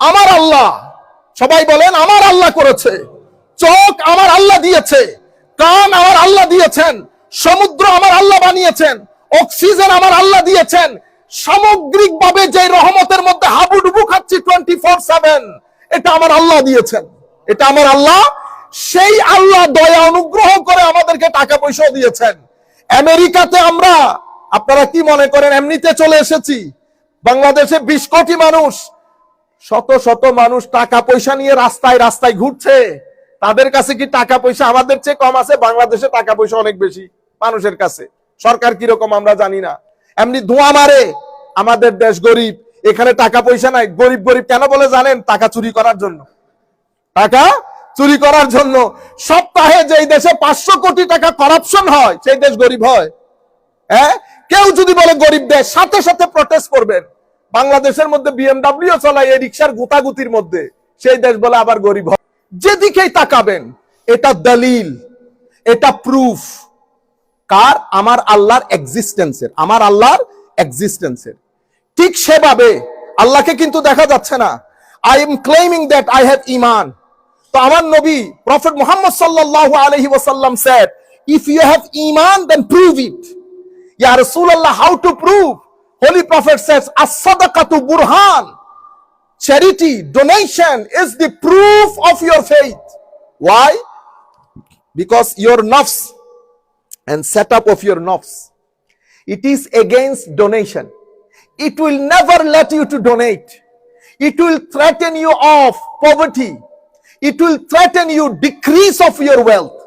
আমার আল্লাহ। সবাই বলেন, আমার আল্লাহ করেছে। চোখ আমার আল্লাহ দিয়েছে, কান আমার আল্লাহ দিয়েছেন, সমুদ্র আমার আল্লাহ বানিয়েছেন, অক্সিজেন আমার আল্লাহ দিয়েছেন। সামগ্রিকভাবে যে রহমতের মধ্যে হাবুডুবু খাচ্ছি টোয়েন্টি ফোর সেভেন এটা আমার আল্লাহ দিয়েছেন। এটা আমার আল্লাহ। সেই আল্লাহ দয়া অনুগ্রহ করে আমাদেরকে টাকা পয়সাও দিয়েছেন। আমেরিকাতে আমরা, আপনারা কি মনে করেন, এমনিতে চলে এসেছি। বাংলাদেশে বিশ কোটি মানুষ শত শত মানুষ টাকা পয়সা নিয়ে রাস্তায় রাস্তায় ঘুরছে। তাদের কাছে কি টাকা পয়সা আমাদের চেয়ে কম আছে? বাংলাদেশে টাকা পয়সা অনেক বেশি মানুষের কাছে। সরকার কীরকম আমরা জানি না। এমনি ধোঁয়া মারে, আমাদের দেশ গরিব। এখানে টাকা পয়সা নাই। গরিব গরিব কেন বলে জানেন? টাকা চুরি করার জন্য। টাকা চুরি করার জন্য। সপ্তাহে যেই দেশে পাঁচশো কোটি টাকা করাপশন হয়, সেই দেশ গরিব হয়। হ্যাঁ? কেউ যদি বলে গরিব দেশ, সাথে সাথে প্রটেস্ট করবেন। বাংলাদেশের মধ্যে বিএমডাব্লিউ চলায় এই রিক্সার গুতাগুতির মধ্যে, সেই দেশ বলে আবার গরিব যেদিকেই তাকাবেন, এটা দলিল, এটা প্রুফ কার? আমার আল্লাহর এক্সিস্টেন্সের আমার আল্লাহর এক্সিস্টেন্সের ঠিক সেভাবে আল্লাহকে কিন্তু দেখা যাচ্ছে না। I am claiming that I have ইমান তো আমার নবী প্রফেট মোহাম্মদ সাল্লাল্লাহু আলাইহি ওয়াসাল্লাম সেড ইফ ইউ হ্যাভ ইমান দেন প্রুভ ইট ইয়ার ইয়া রাসূলুল্লাহ how to prove Holy Prophet says, As-sadaqatu burhan. Charity, donation is the proof of your faith. Why? Because your nafs and setup of your nafs, it is against donation. It will never let you to donate. It will threaten you of poverty. It will threaten you decrease of your wealth.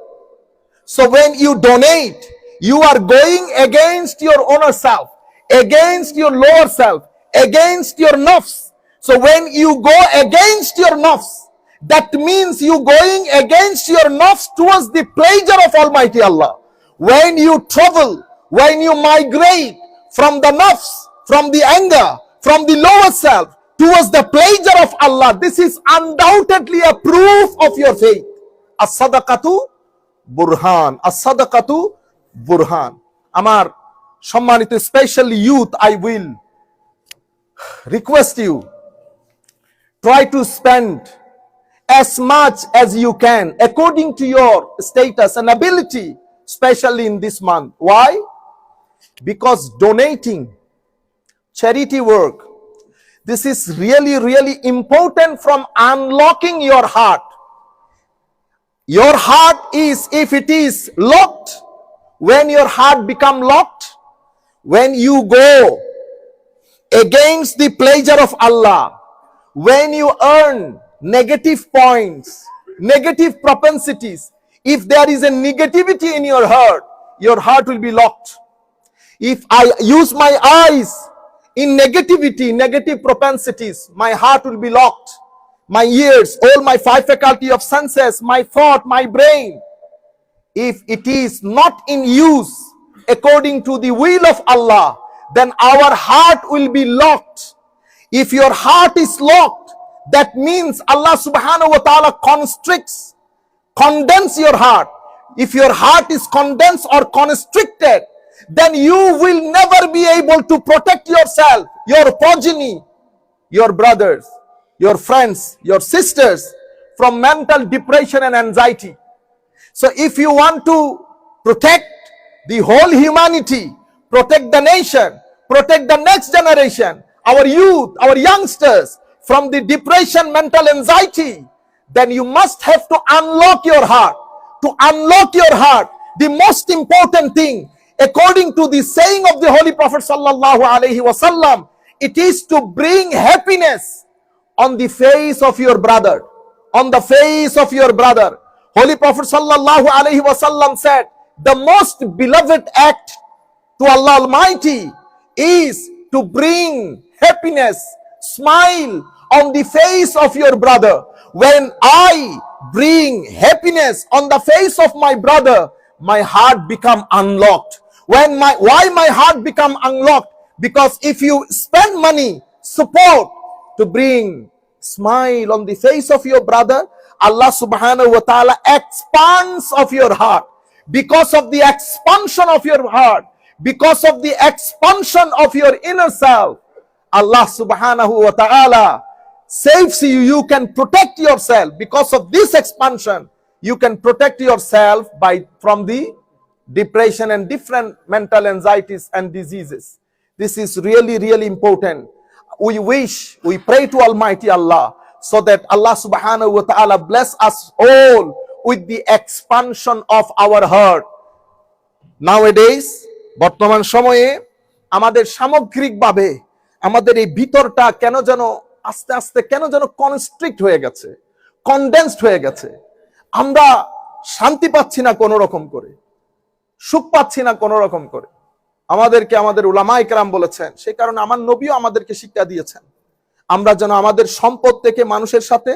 So when you donate, you are going against your own self against your lower self against your nafs so when you go against your nafs that means you going against your nafs towards the pleasure of almighty allah when you travel when you migrate from the nafs from the anger from the lower self towards the pleasure of allah this is undoubtedly a proof of your faith as-sadaqatu burhan as-sadaqatu burhan আমার সম্মানিত specially youth I will request you try to spend as much as you can according to your status and ability, especially in this month. Why? Because donating, charity work, this is really, really important from unlocking your heart. Your heart is, if it is locked, when your heart become locked, when you go against the pleasure of Allah, when you earn negative points, negative propensities, if there is a negativity in your heart, your heart will be locked. If I use my eyes in negativity, negative propensities, my heart will be locked. My ears, all my five faculty of senses, my thought, my brain, if it is not in use according to the will of Allah, then our heart will be locked. If your heart is locked, that means Allah subhanahu wa ta'ala constricts, condense your heart. If your heart is condensed or constricted, then you will never be able to protect yourself, your progeny, your brothers, your friends, your sisters from mental depression and anxiety. So if you want to protect the whole humanity, protect the nation, protect the next generation, our youth, our youngsters from the depression, mental anxiety, then you must have to unlock your heart. To unlock your heart, the most important thing, according to the saying of the Holy Prophet sallallahu alaihi wasallam, it is to bring happiness on the face of your brother. On the face of your brother. Holy Prophet sallallahu alaihi wasallam said, the most beloved act to Allah Almighty is to bring happiness, smile on the face of your brother. When I bring happiness on the face of my brother, my heart become unlocked. When my why my heart become unlocked? Because if you spend money, support to bring smile on the face of your brother, Allah subhanahu wa ta'ala expands of your heart. Because of the expansion of your heart, because of the expansion of your inner self, Allah subhanahu wa ta'ala saves you. You can protect yourself. Because of this expansion you can protect yourself by from the depression and different mental anxieties and diseases. This is really really important. We wish we pray to almighty allah so that allah subhanahu wa ta'ala bless us all with the expansion of our heart. Nowadays, বর্তমান সময়ে, আমাদের সামগ্রিকভাবে, আমাদের এই ভিতরটা কেন যেন আস্তে আস্তে কেন যেন কনস্ট্রিক্ট হয়ে গেছে কনডেন্সড হয়ে গেছে। আমরা শান্তি পাচ্ছি না কোনো রকম করে, সুখ পাচ্ছি না কোনো রকম করে। আমাদেরকে আমাদের উলামা ইকরাম বলেছেন সেই কারণে আমার নবীও আমাদেরকে শিক্ষা দিয়েছেন। আমরা যেন আমাদের সম্পদ থেকে মানুষের সাথে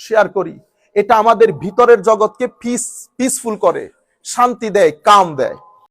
শেয়ার করি। এটা আমাদের ভিতরের জগৎকে পিস পিসফুল করে শান্তি দেয় কাম দেয়।